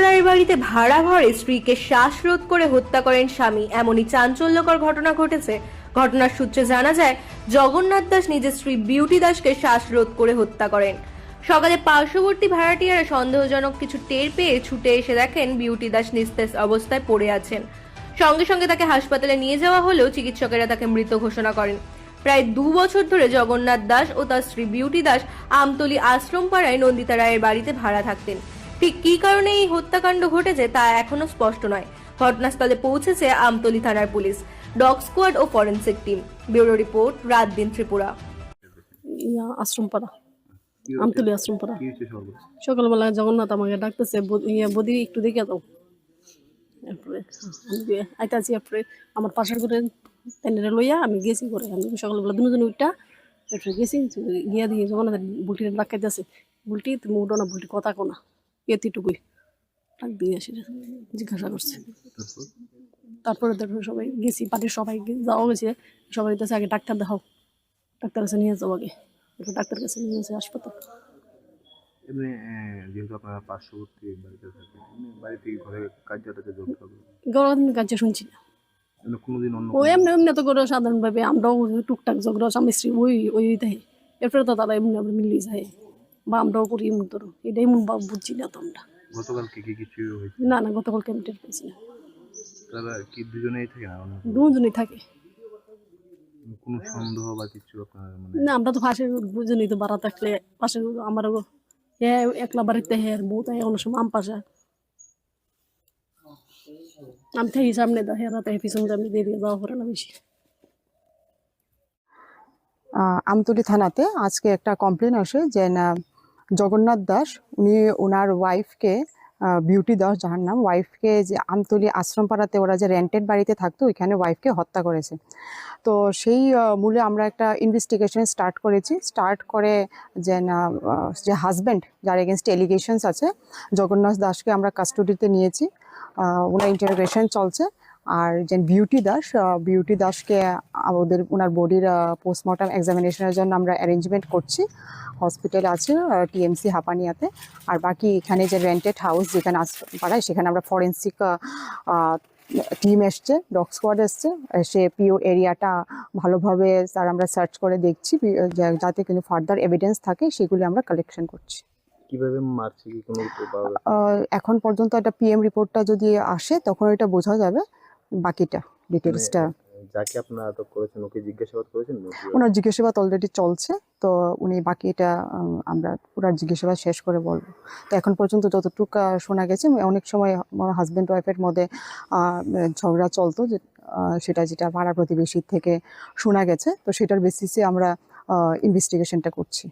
রায়ের বাড়িতে ভাড়া ঘরে স্ত্রীকে শ্বাসরোধ করে হত্যা করেন স্বামী। এমনই চাঞ্চল্যকর ঘটনা ঘটেছে। ঘটনার সূত্রে জানা যায়, জগন্নাথ দাস নিজের স্ত্রী বিউটি দাসকে শ্বাসরোধ করে হত্যা করেন। সকালে পার্শ্ববর্তী ভাড়াটিয়ারা সন্দেহজনক কিছু টের পেয়ে ছুটে এসে দেখেন বিউটি দাস নিস্তেজ অবস্থায় পড়ে আছেন। সঙ্গে সঙ্গে তাকে হাসপাতালে নিয়ে যাওয়া হলেও চিকিৎসকেরা তাকে মৃত ঘোষণা করেন। প্রায় দু বছর ধরে জগন্নাথ দাস ও তার স্ত্রী বিউটি দাস আমতলী আশ্রম পাড়ায় নন্দিতা রায়ের বাড়িতে ভাড়া থাকতেন। ঠিক কী কারণে এই হত্যাকাণ্ড ঘটেছে তা এখনও স্পষ্ট নয়। ঘটনাস্থলে পৌঁছেছে আমতলি থানার পুলিশ ডগ স্কোয়াড ও ফরেনসিক টিম। ব্যুরো রিপোর্ট রাত দিন ত্রিপুরা। ইয়া আশ্রমপাড়া। আমতলি আশ্রমপাড়া। সকালবেলা জগন্নাথ আমাকে ডাকতেছে বদ- ইয়া বদি একটু দেখে দাও এরপরে আইতাছি এরপরে আমার পাশের করে তেনে লইয়া আমি গেছি করে আমি সকালবেলা দুজন উঠটা এরপরে গেছি গিয়া দিয়ে জগন্নাথ বুলটি ডাকাইতেছে বুলটি তুমি উঠো না বুলটি কথা কোনা এতটুকুই। ডাক দিয়ে আসি জিজ্ঞাসা করছে। তারপরে তারপরে সবাই গেছি সবাই যাওয়া গেছে সবাই কাছে আগে ডাক্তার দেখাও। ডাক্তার কাছে নিয়ে যাও আগে। এরপর ডাক্তার কাছে নিয়ে গেছে হাসপাতাল। এমনি যেহেতু আপনারা পার্শ্ববর্তী বাড়িতে থাকেন এমনি ঘরে কার্যটাতে যোগ হবে। গরম কাছে শুনছি না। এমনি কোনোদিন অন্য ও এমনি এমনি তো করে সাধারণভাবে আমরাও টুকটাক ঝগড়া স্বামী স্ত্রী ওই ওই দেয় এরপরে তো তারা এমনি আমরা মিলিয়ে যায়। বা আমরাও করি এমন তোর এটাই মন বা বুঝছি না তো আমরা গতকালকে কি কিছু হয়েছে? না না গতকাল কেমন পেয়েছি না। তারা কি দুজনেই থাকে না দুজনেই থাকে। কোনো সন্দেহ বা কিছু আপনার মানে? না আমরা তো পাশে দুজনেই তো বাড়া থাকলে পাশে আমারও হ্যাঁ একলা বাড়িতে হ্যাঁ বউ তাই অন্য সময় আম পাশা। আমি সামনে দা হ্যাঁ রাতে পিছন আমি দিয়ে দিয়ে যাওয়া পড়ে না বেশি। আহ, আমতলী থানাতে আজকে একটা কমপ্লেন আসে যে না জগন্নাথ দাস, উনি ওনার ওয়াইফকে বিউটি দাস যার নাম ওয়াইফকে যে আমতলী আশ্রমপাড়াতে ওরা যে রেন্টেড বাড়িতে থাকতো, ওইখানে ওয়াইফকে হত্যা করেছে। তো সেই মূলে আমরা একটা ইনভেস্টিগেশন স্টার্ট করেছি। স্টার্ট করে যে, না যে হাজব্যান্ড যার এগেনস্ট এলিগেশনস আছে, জগন্নাথ দাসকে আমরা কাস্টডিতে নিয়েছি। ওনার ইন্টারোগেশন চলছে। আর যে বিউটি দাস বিউটি দাসকে আমাদের ওনার বডির পোস্টমর্টম এক্সামিনেশনের জন্য আমরা অ্যারেঞ্জমেন্ট করছি। হসপিটাল আছে টিএমসি হাপানিয়াতে। আর বাকি এখানে যে রেন্টেড হাউস যেখানে আস- পাড়ায় সেখানে আমরা ফরেন্সিক টিম এসছে ডগ স্কোয়াড এসছে। সে পিও এরিয়াটা ভালোভাবে স্যার আমরা সার্চ করে দেখছি যাতে কিন্তু ফার্দার এভিডেন্স থাকে সেগুলি আমরা কালেকশন করছি। কীভাবে মারছে কি কোনো এখন পর্যন্ত একটা পিএম রিপোর্টটা যদি আসে তখন এটা বোঝা যাবে। বাকিটা ডিটেলসটা মানে, যাকে আপনারা আটক করেছেন ওকে জিজ্ঞাসাবাদ করেছেন ওনার জিজ্ঞাসাবাদ অলরেডি চলছে তো উনি বাকিটা আমরা ওনার জিজ্ঞাসাবাদ শেষ করে বলব। তো এখন পর্যন্ত যতটুকু শোনা গেছে অনেক সময় আমার হাজব্যান্ড ওয়াইফের মধ্যে ঝগড়া চলতো যে সেটা যেটা পাড়া প্রতিবেশীর থেকে শোনা গেছে তো সেটার বেসিসে আমরা ইনভেস্টিগেশনটা করছি।